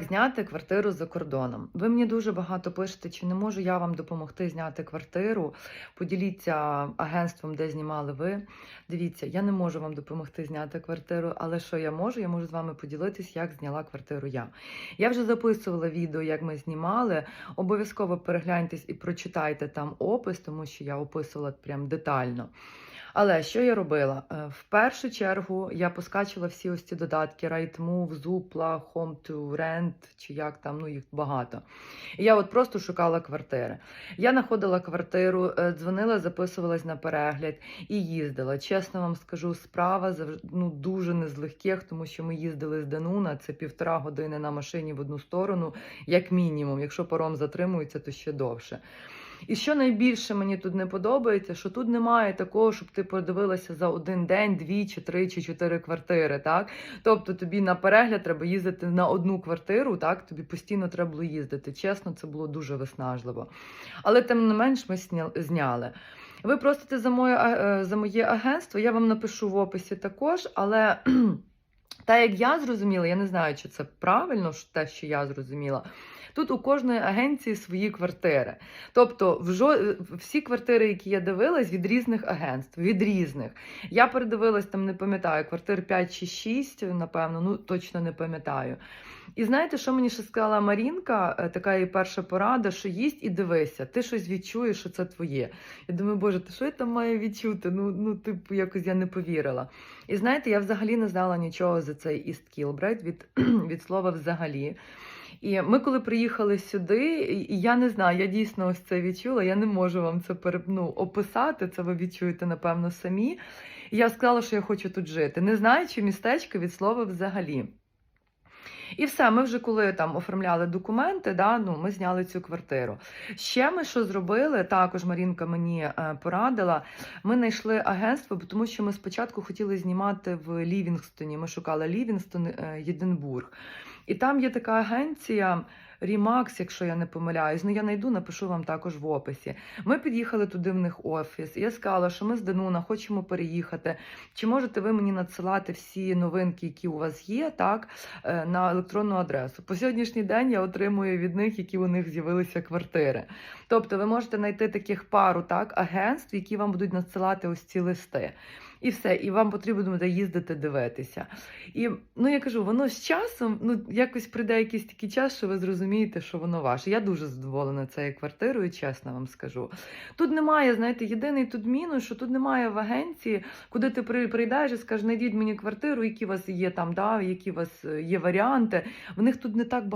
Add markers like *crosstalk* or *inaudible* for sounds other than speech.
Зняти квартиру за кордоном. Ви мені дуже багато пишете, чи не можу я вам допомогти зняти квартиру. Поділіться агентством, де знімали ви. Дивіться, я не можу вам допомогти зняти квартиру, але що я можу? Я можу з вами поділитись, як зняла квартиру я. Я вже записувала відео, як ми знімали. Обов'язково перегляньтесь і прочитайте там опис, тому що я описувала прям детально. Але що я робила? Е, В першу чергу я поскачила всі ось ці додатки: Rightmove, Zoopla, Home to Rent, чи як там, ну їх багато. І я от просто шукала квартири. Я знаходила квартиру, е, дзвонила, записувалась на перегляд і їздила. Чесно вам скажу, справа ну, дуже не з легких, тому що ми їздили з Дануна, це півтора години на машині в одну сторону, як мінімум. Якщо паром затримується, то ще довше. І що найбільше мені тут не подобається, що тут немає такого, щоб ти подивилася за один день, дві чи три чи чотири квартири. Так, тобто тобі на перегляд треба їздити на одну квартиру, так тобі постійно треба було їздити. Чесно, це було дуже виснажливо. Але тим не менш ми зняли. Ви просите за моє, е, за моє агентство, я вам напишу в описі також, але. *clears throat* Та як я зрозуміла, я не знаю, чи це правильно те, що я зрозуміла. Тут у кожної агенції свої квартири. Тобто, в всі квартири, які я дивилась, від різних агентств, від різних. Я передивилась там, не пам'ятаю, квартир 5 чи 6, напевно, ну точно не пам'ятаю. І знаєте, що мені ще сказала Марінка, Е, така її перша порада, що їсть і дивися, ти щось відчуєш, що це твоє. Я думаю, боже, ти що я там маю відчути? Ну, ну, типу, якось я не повірила. І знаєте, я взагалі не знала нічого за цей East Kilbride від, *clears throat* від слова взагалі. І ми, коли приїхали сюди, і я не знаю, я дійсно ось це відчула. Я не можу вам це ну, описати. Це ви відчуєте, напевно, самі. І я сказала, що я хочу тут жити, не знаючи містечко від слова взагалі. І все, ми вже коли там оформляли документи, да, ну, ми зняли цю квартиру. Ще ми що зробили, також Марінка мені е, порадила. Ми знайшли агентство, тому що ми спочатку хотіли знімати в Лівінгстоні. Ми шукали Лівінгстон, е, Єдинбург. І там є така агенція. Рімакс, якщо я не помиляюсь, ну я знайду, напишу вам також в описі. Ми під'їхали туди в них офіс. Я сказала, що ми з Дануна хочемо переїхати. Чи можете ви мені надсилати всі новинки, які у вас є, так, е, на електронну адресу? По сьогоднішній день я отримую від них, які у них з'явилися квартири. Тобто, ви можете знайти таких пару так, агентств, які вам будуть надсилати ось ці листи. І все, і вам потрібно буде їздити дивитися. І ну я кажу, воно з часом, ну якось прийде якийсь такий час, що ви зрозумієте, що воно ваше. Я дуже задоволена цією квартирою, чесно вам скажу. Тут немає, знаєте, єдиний тут мінус, що тут немає в агенції, куди ти прийдеш і скажеш, знайдіть мені квартиру, які у вас є там, да, які у вас е, є варіанти. В них тут не так багато.